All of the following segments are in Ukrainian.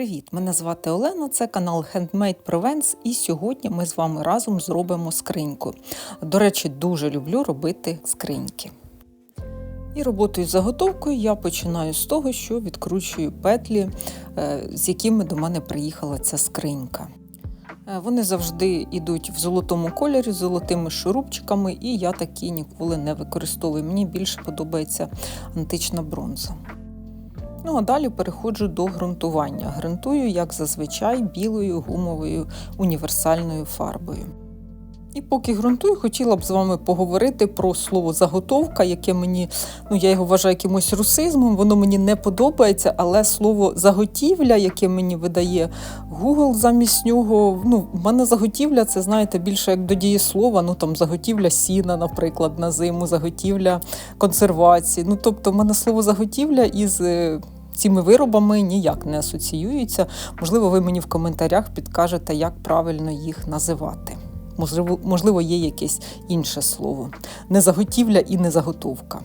Привіт! Мене звати Олена, це канал Handmade Provence, і сьогодні ми з вами разом зробимо скриньку. До речі, дуже люблю робити скриньки. І роботою з заготовкою я починаю з того, що відкручую петлі, е, з якими до мене приїхала ця скринька. Е, Вони завжди йдуть в золотому кольорі з золотими шурупчиками, і я такі ніколи не використовую. Мені більше подобається антична бронза. Ну а далі переходжу до ґрунтування. Грунтую, як зазвичай, білою гумовою універсальною фарбою. І поки ґрунтую, хотіла б з вами поговорити про слово заготовка, яке мені, ну я його вважаю якимось русизмом, воно мені не подобається, але слово заготівля, яке мені видає Google замість нього, ну, в мене заготівля, це знаєте, більше як до дієслова, ну там заготівля сіна, наприклад, на зиму, заготівля консервації. Ну, тобто, в мене слово заготівля із. е, Цими виробами ніяк не асоціюються. Можливо, ви мені в коментарях підкажете, як правильно їх називати. Можливо, можливо, є якесь інше слово. Не заготівля і не заготовка.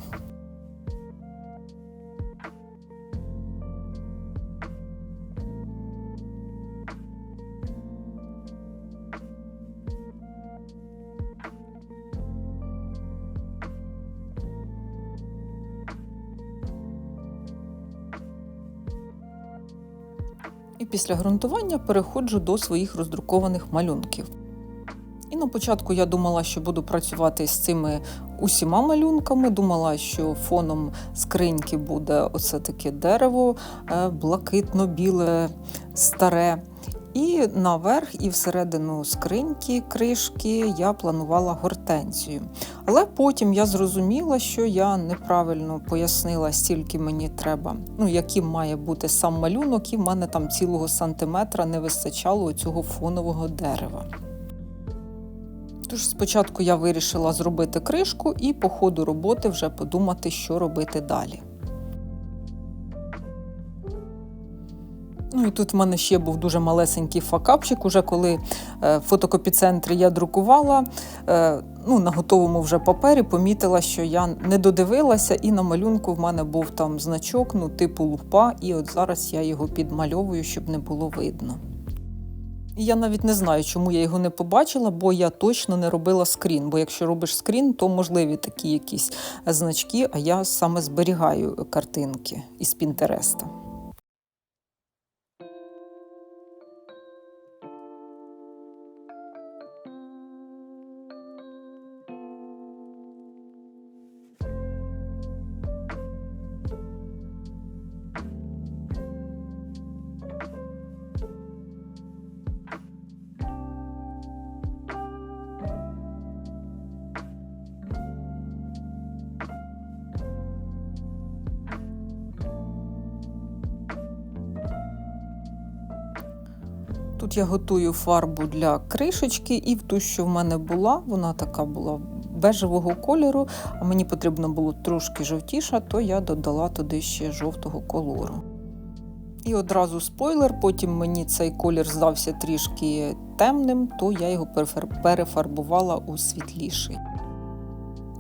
І після ґрунтування переходжу до своїх роздрукованих малюнків. І на початку я думала, що буду працювати з цими усіма малюнками. Думала, що фоном скриньки буде оце таке дерево, е, блакитно-біле, старе. І наверх, і всередину скриньки, кришки я планувала гортензію. Але потім я зрозуміла, що я неправильно пояснила, стільки мені треба, ну яким має бути сам малюнок, і в мене там цілого сантиметра не вистачало цього фонового дерева. Тож спочатку я вирішила зробити кришку і по ходу роботи вже подумати, що робити далі. Ну і тут в мене ще був дуже малесенький факапчик. Уже коли е, в фотокопіцентрі я друкувала, е, ну, на готовому вже папері помітила, що я не додивилася, і на малюнку в мене був там значок, ну, типу лупа, і от зараз я його підмальовую, щоб не було видно. Я навіть не знаю, чому я його не побачила, бо я точно не робила скрін. Бо якщо робиш скрін, то можливі такі якісь значки, а я саме зберігаю картинки із Пінтереста. Тут я готую фарбу для кришечки, і в ту, що в мене була, вона така була бежевого кольору, а мені потрібно було трошки жовтіша, то я додала туди ще жовтого кольору. І одразу спойлер, потім мені цей колір здався трішки темним, то я його перефарбувала у світліший.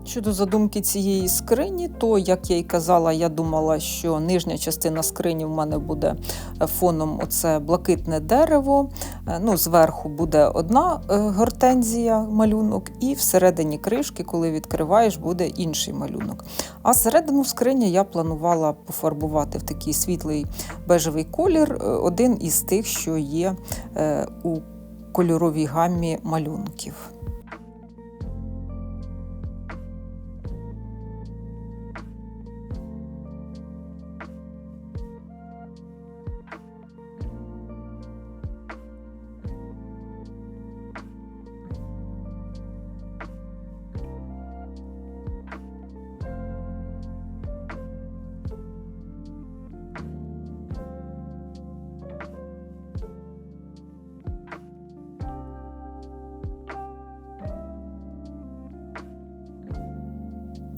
Щодо задумки цієї скрині, то, як я й казала, я думала, що нижня частина скрині в мене буде е, фоном оце блакитне дерево. Е, Ну, зверху буде одна е, гортензія малюнок, і всередині кришки, коли відкриваєш, буде інший малюнок. А середину скрині я планувала пофарбувати в такий світлий бежевий колір, один із тих, що є у кольоровій гаммі малюнків.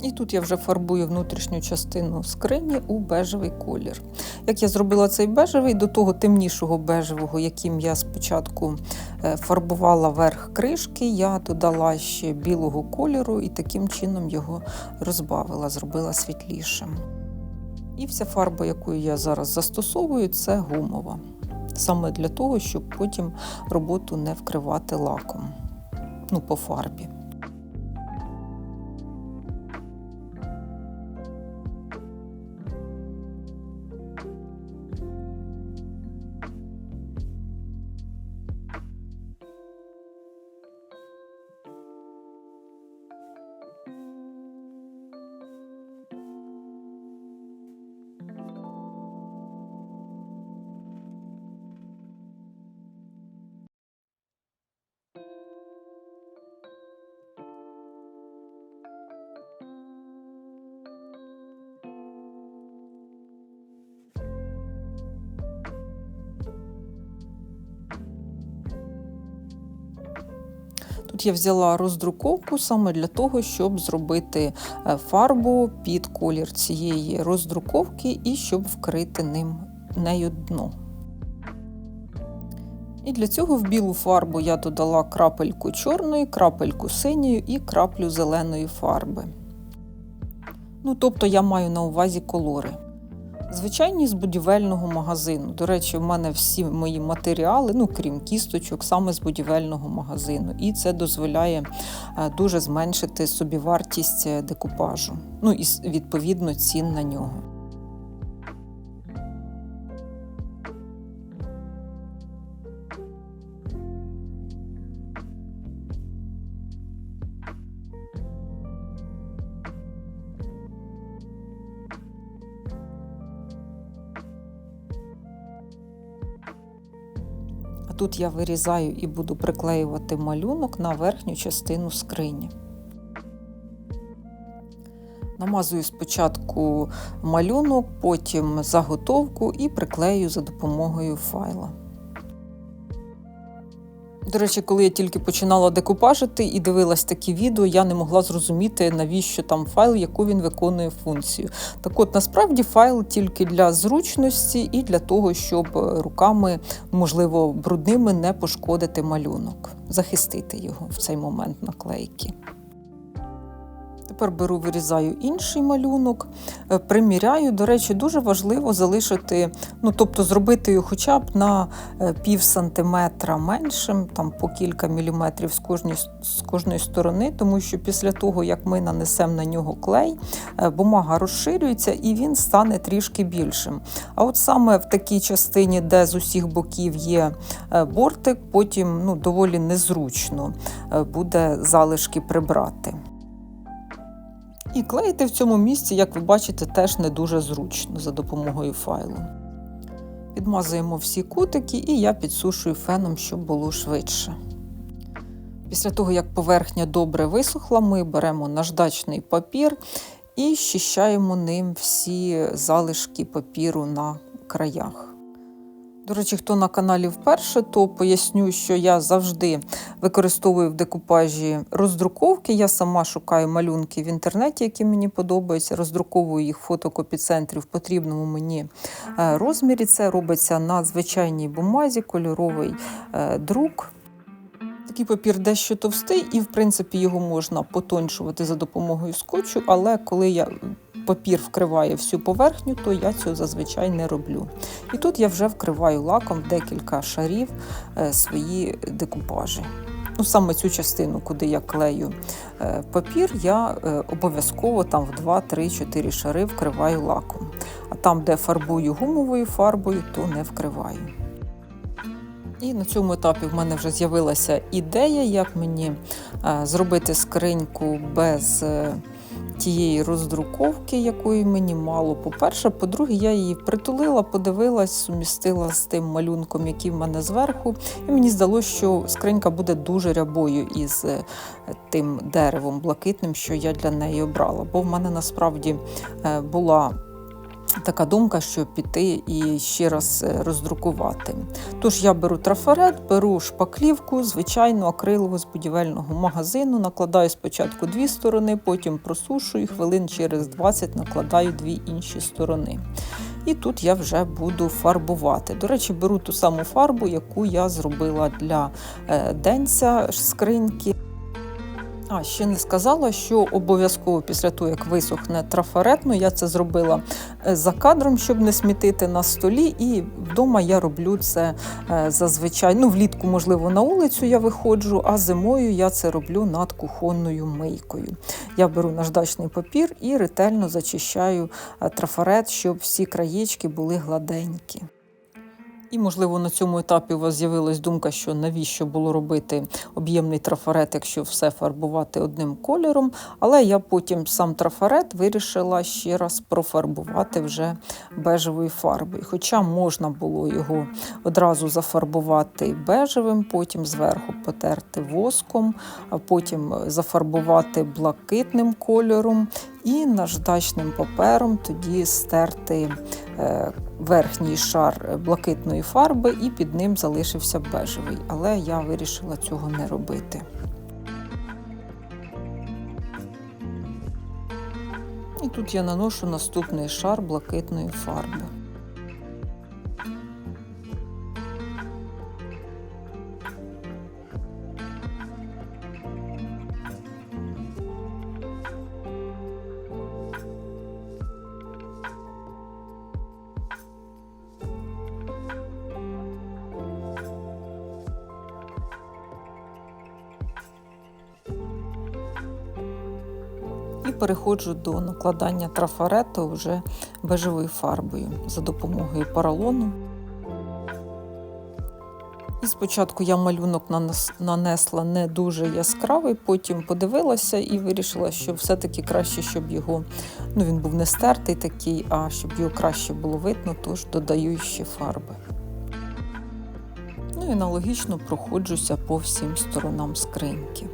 І тут я вже фарбую внутрішню частину скрині у бежевий колір. Як я зробила цей бежевий, до того темнішого бежевого, яким я спочатку е, фарбувала верх кришки, я додала ще білого кольору і таким чином його розбавила, зробила світлішим. І вся фарба, яку я зараз застосовую, це гумова. саме для того, щоб потім роботу не вкривати лаком ну, по фарбі. Тут я взяла роздруковку саме для того, щоб зробити е, фарбу під колір цієї роздруковки і щоб вкрити ним нею дно. І для цього в білу фарбу я додала крапельку чорної, крапельку синьої і краплю зеленої фарби. Ну, тобто я маю на увазі колори. Звичайні з будівельного магазину. До речі, в мене всі мої матеріали, ну крім кісточок, саме з будівельного магазину. І це дозволяє е, дуже зменшити собівартість вартість декупажу. Ну і відповідно цін на нього. Тут я вирізаю і буду приклеювати малюнок на верхню частину скрині. Намазую спочатку малюнок, потім заготовку і приклею за допомогою файла. До речі, коли я тільки починала декупажити і дивилась такі відео, я не могла зрозуміти, навіщо там файл, яку він виконує функцію. Так от, насправді, файл тільки для зручності і для того, щоб руками, можливо, брудними не пошкодити малюнок, захистити його в цей момент наклейки. Тепер беру, вирізаю інший малюнок, е, приміряю. До речі, дуже важливо залишити, ну тобто зробити його хоча б на е, пів сантиметра меншим, там по кілька міліметрів з кожної, з кожної сторони, тому що після того, як ми нанесемо на нього клей, е, бумага розширюється і він стане трішки більшим. А от саме в такій частині, де з усіх боків є бортик, потім ну, доволі незручно буде залишки прибрати. І клеїти в цьому місці, як ви бачите, теж не дуже зручно за допомогою файлу. Підмазуємо всі кутики і я підсушую феном, щоб було швидше. Після того, як поверхня добре висохла, ми беремо наждачний папір і щищаємо ним всі залишки папіру на краях. До речі, хто на каналі вперше, то поясню, що я завжди використовую в декупажі роздруковки. Я сама шукаю малюнки в інтернеті, які мені подобаються. Роздруковую їх фотокопіцентрів фотокопіцентрі в потрібному мені е, розмірі. Це робиться на звичайній бумазі, кольоровий е, друк. Такий папір дещо товстий, і, в принципі, його можна потончувати за допомогою скотчу, але коли я папір вкриває всю поверхню, то я цього зазвичай не роблю. І тут я вже вкриваю лаком декілька шарів е, свої декупажі. Ну, Саме цю частину, куди я клею е, папір, я е, обов'язково там в 2, 3, 4 шари вкриваю лаком. А там, де фарбую гумовою фарбою, то не вкриваю. І на цьому етапі в мене вже з'явилася ідея, як мені зробити скриньку без тієї роздруковки, якої мені мало. По-перше, по-друге, я її притулила, подивилась, сумістила з тим малюнком, який в мене зверху. І мені здалося, що скринька буде дуже рябою із е, тим деревом блакитним, що я для неї обрала. Бо в мене насправді е, була така думка, що піти і ще раз е, роздрукувати. Тож я беру трафарет, беру шпаклівку, звичайну акрилову з будівельного магазину, накладаю спочатку дві сторони, потім просушую, хвилин через 20 накладаю дві інші сторони. І тут я вже буду фарбувати. До речі, беру ту саму фарбу, яку я зробила для е, денця скриньки. А, ще не сказала, що обов'язково після того, як висохне трафарет, ну я це зробила е, за кадром, щоб не смітити на столі. І вдома я роблю це е, зазвичай. Ну, влітку, можливо, на вулицю я виходжу, а зимою я це роблю над кухонною мийкою. Я беру наждачний папір і ретельно зачищаю е, трафарет, щоб всі краєчки були гладенькі. І, можливо, на цьому етапі у вас з'явилась думка, що навіщо було робити об'ємний трафарет, якщо все фарбувати одним кольором. Але я потім сам трафарет вирішила ще раз профарбувати вже бежевою фарбою. Хоча можна було його одразу зафарбувати бежевим, потім зверху потерти воском, а потім зафарбувати блакитним кольором і наждачним папером тоді стерти верхній шар блакитної фарби, і під ним залишився бежевий. Але я вирішила цього не робити. І тут я наношу наступний шар блакитної фарби. Переходжу до накладання трафарету вже бежевою фарбою за допомогою поролону. І спочатку я малюнок нанесла не дуже яскравий, потім подивилася і вирішила, що все-таки краще, щоб його ну він був не стертий такий, а щоб його краще було видно, тож додаю ще фарби. Ну і аналогічно проходжуся по всім сторонам скриньки.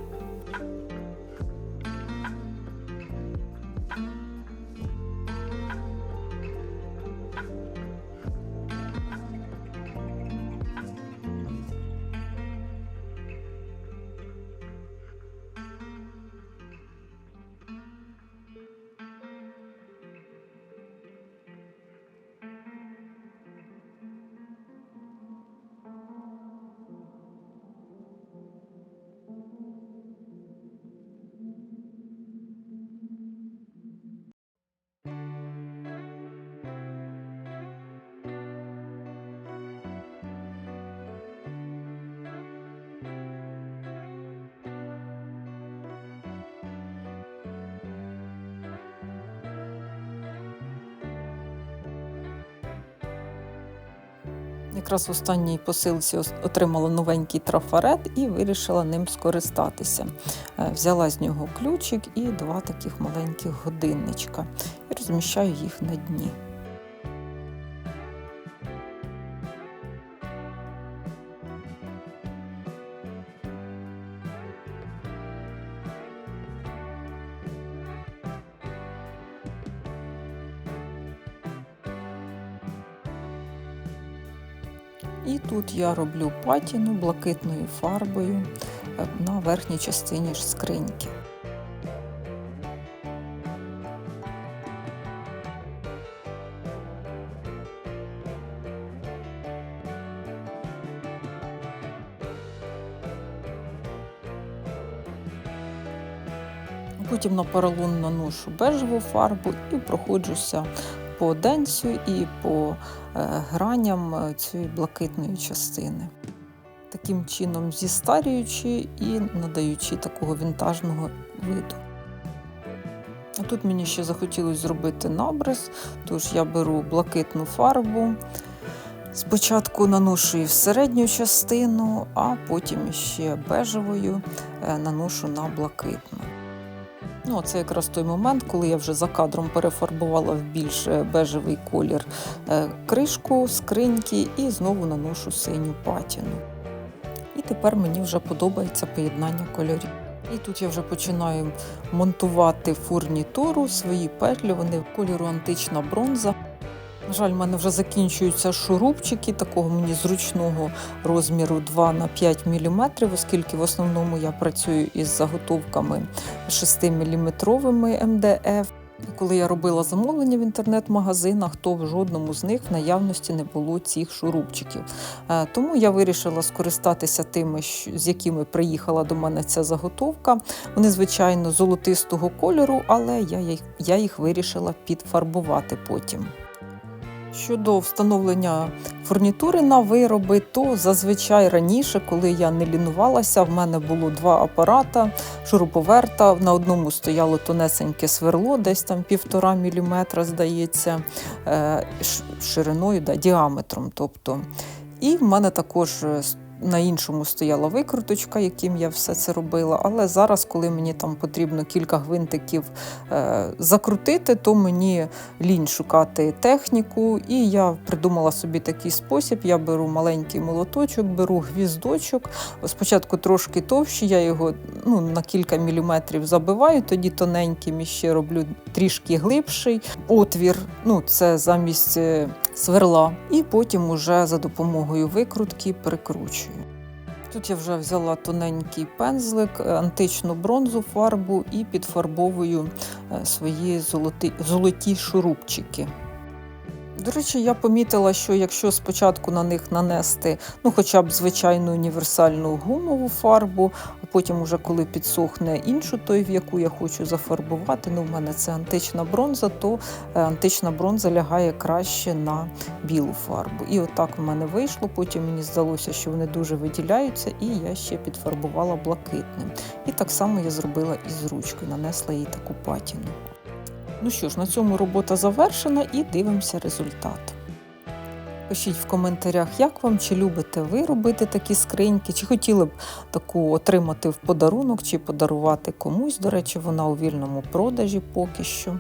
Якраз в останній посилці отримала новенький трафарет і вирішила ним скористатися. Е, Взяла з нього ключик і два таких маленьких годинничка і розміщаю їх на дні. І тут я роблю патіну блакитною фарбою е, на верхній частині ж скриньки. Потім на поролон наношу бежеву фарбу і проходжуся по денцю і по е, граням е, цієї блакитної частини. Таким чином зістарюючи і надаючи такого вінтажного виду. Тут мені ще захотілося зробити набрис, тож я беру блакитну фарбу. Спочатку наношу її в середню частину, а потім ще бежевою е, наношу на блакитну. Ну, це якраз той момент, коли я вже за кадром перефарбувала в більш е, бежевий колір е, кришку, скриньки і знову наношу синю патіну. І тепер мені вже подобається поєднання кольорів. І тут я вже починаю монтувати фурнітуру, свої петлі, вони кольору антична бронза. На жаль, в мене вже закінчуються шурупчики такого мені зручного розміру 2 на 5 мм, оскільки в основному я працюю із заготовками 6-мм МДФ. Коли я робила замовлення в інтернет-магазинах, то в жодному з них в наявності не було цих шурупчиків. Е, Тому я вирішила скористатися тими, з якими приїхала до мене ця заготовка. Вони, звичайно, золотистого кольору, але я їх вирішила підфарбувати потім. Щодо встановлення фурнітури на вироби, то зазвичай раніше, коли я не лінувалася, в мене було два апарата шуруповерта. На одному стояло тонесеньке сверло, десь там півтора міліметра, здається, е, шириною, да, діаметром. Тобто. І в мене також е, на іншому стояла викруточка, яким я все це робила. Але зараз, коли мені там потрібно кілька гвинтиків е, закрутити, то мені лінь шукати техніку. І я придумала собі такий спосіб: я беру маленький молоточок, беру гвіздочок. Спочатку трошки товщий, я його ну, на кілька міліметрів забиваю, тоді тоненьким ще роблю трішки глибший отвір. Ну, це замість е, сверла. І потім уже за допомогою викрутки прикручую. Тут я вже взяла тоненький пензлик, е, античну бронзу фарбу і підфарбовую е, свої золоті, золоті шурупчики. До речі, я помітила, що якщо спочатку на них нанести ну, хоча б звичайну універсальну гумову фарбу, а потім, уже коли підсохне іншу, той, в яку я хочу зафарбувати, ну, в мене це антична бронза, то е, антична бронза лягає краще на білу фарбу. І отак в мене вийшло. Потім мені здалося, що вони дуже виділяються, і я ще підфарбувала блакитним. І так само я зробила і з ручкою, нанесла їй таку патіну. Ну що ж, на цьому робота завершена і дивимося результат. Пишіть в коментарях, як вам, чи любите ви робити такі скриньки, чи хотіли б таку отримати в подарунок, чи подарувати комусь. До речі, вона у вільному продажі поки що.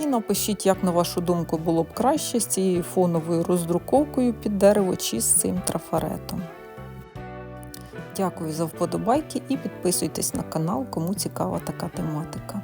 І напишіть, як на вашу думку було б краще з цією фоновою роздруковкою під дерево чи з цим трафаретом. Дякую за вподобайки і підписуйтесь на канал, кому цікава така тематика.